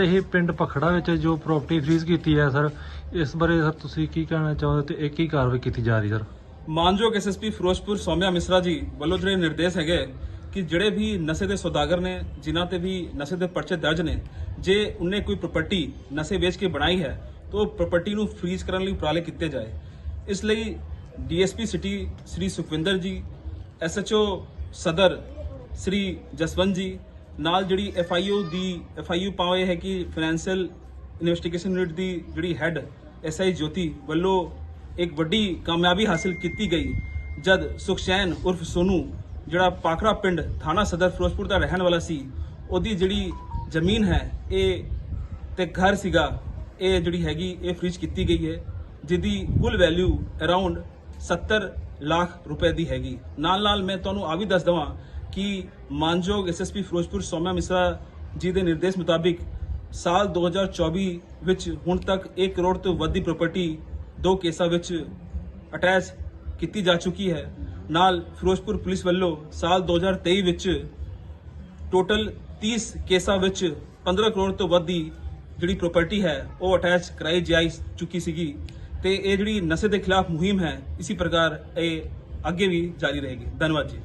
Sir ਇਹ ਪਿੰਡ ਪਖੜਾ ਵਿੱਚ ਜੋ ਪ੍ਰਾਪਰਟੀ ਫ੍ਰੀਜ਼ ਕੀਤੀ ਹੈ, ਸਰ, ਇਸ ਬਾਰੇ, ਸਰ, ਤੁਸੀਂ ਕੀ ਕਹਿਣਾ ਚਾਹੋਗੇ ਤੇ ਇਹ ਕੀ ਕਾਰਵਾਈ ਕੀਤੀ ਜਾ ਰਹੀ, ਸਰ? ਮਾਨਯੋਗ ਐਸਐਸਪੀ ਫਿਰੋਜ਼ਪੁਰ ਸੌਮਿਆ ਮਿਸਰਾ ਜੀ ਵੱਲੋਂ ਜਿਹੜੇ ਨਿਰਦੇਸ਼ ਹੈਗੇ ਕਿ ਜਿਹੜੇ ਵੀ ਨਸ਼ੇ ਦੇ ਸੌਦਾਗਰ ਨੇ, ਜਿਨ੍ਹਾਂ ਤੇ ਵੀ ਨਸ਼ੇ ਦੇ ਪਰਚੇ ਦਰਜ ਨੇ, ਜੇ ਉਹਨੇ ਕੋਈ ਪ੍ਰਾਪਰਟੀ ਨਸ਼ੇ ਵੇਚ ਕੇ ਬਣਾਈ ਹੈ, ਤਾਂ ਉਹ ਪ੍ਰਾਪਰਟੀ ਨੂੰ ਫ੍ਰੀਜ਼ ਕਰਨ ਲਈ ਉਪਰਾਲੇ ਕੀਤੇ ਜਾਏ। ਇਸ ਲਈ ਡੀਐਸਪੀ ਸਿਟੀ ਸ੍ਰੀ ਸੁਖਵਿੰਦਰ ਜੀ ਐਸਐਚਓ ਸਦਰ ਸ੍ਰੀ ਜਸਵੰਤ ਜੀ ਨਾਲ ਜਿਹੜੀ ਐਫ ਆਈ ਐਫਆਈਓ ਦੀ ਐਫ ਆਈ ਐਫਆਈਓ ਪਾਏ ਹੈ ਕਿ ਫਾਈਨੈਂਸ਼ੀਅਲ ਇਨਵੈਸਟੀਗੇਸ਼ਨ ਯੂਨਿਟ ਦੀ ਜਿਹੜੀ ਹੈੱਡ ਐਸਆਈ ਜੋਤੀ ਵੱਲੋਂ ਇੱਕ ਵੱਡੀ ਕਾਮਯਾਬੀ ਹਾਸਲ ਕੀਤੀ ਗਈ, ਜਦ ਸੁਖਸ਼ੈਨ ਉਰਫ ਸੋਨੂ, ਜਿਹੜਾ ਪਾਕੜਾ ਪਿੰਡ ਥਾਣਾ ਸਦਰ ਫਿਰੋਜ਼ਪੁਰ ਦਾ ਰਹਿਣ ਵਾਲਾ ਸੀ, ਉਹਦੀ ਜਿਹੜੀ ਜ਼ਮੀਨ ਹੈ, ਇਹ ਤੇ ਘਰ ਸੀਗਾ, ਇਹ ਜਿਹੜੀ ਹੈਗੀ, ਇਹ ਫ੍ਰੀਜ਼ ਕੀਤੀ ਗਈ ਹੈ, ਜਿਹਦੀ ਕੁੱਲ ਵੈਲਿਊ ਅਰਾਊਂਡ 70 ਲੱਖ ਰੁਪਏ ਦੀ ਹੈਗੀ। ਨਾਲ ਨਾਲ ਮੈਂ ਤੁਹਾਨੂੰ ਆ ਵੀ ਦੱਸ ਦਵਾਂ ਕਿ ਮਾਨਯੋਗ ਐਸਐਸਪੀ ਫਿਰੋਜ਼ਪੁਰ ਸੌਮਿਆ ਮਿਸਰਾ ਜੀ ਦੇ ਨਿਰਦੇਸ਼ ਮੁਤਾਬਿਕ ਸਾਲ 2024 ਵਿੱਚ ਹੁਣ ਤੱਕ 1 ਕਰੋੜ ਤੋਂ ਵੱਧ ਦੀ ਪ੍ਰਾਪਰਟੀ ਦੋ ਕੇਸਾਂ ਵਿੱਚ ਅਟੈਚ ਕੀਤੀ ਜਾ ਚੁੱਕੀ ਹੈ। ਨਾਲ ਫਿਰੋਜ਼ਪੁਰ ਪੁਲਿਸ ਵੱਲੋਂ ਸਾਲ 2023 ਵਿੱਚ ਟੋਟਲ 30 ਕੇਸਾਂ ਵਿੱਚ 15 ਕਰੋੜ ਤੋਂ ਵੱਧ ਦੀ ਜਿਹੜੀ ਪ੍ਰਾਪਰਟੀ ਹੈ, ਉਹ ਅਟੈਚ ਕਰਾਈ ਜਾ ਚੁੱਕੀ ਸੀਗੀ ਤੇ ਇਹ ਜਿਹੜੀ ਨਸ਼ੇ ਦੇ ਖਿਲਾਫ ਮੁਹਿੰਮ ਹੈ, ਇਸੇ ਪ੍ਰਕਾਰ ਇਹ ਅੱਗੇ ਵੀ ਜਾਰੀ ਰਹੇਗੀ। ਧੰਨਵਾਦ ਜੀ।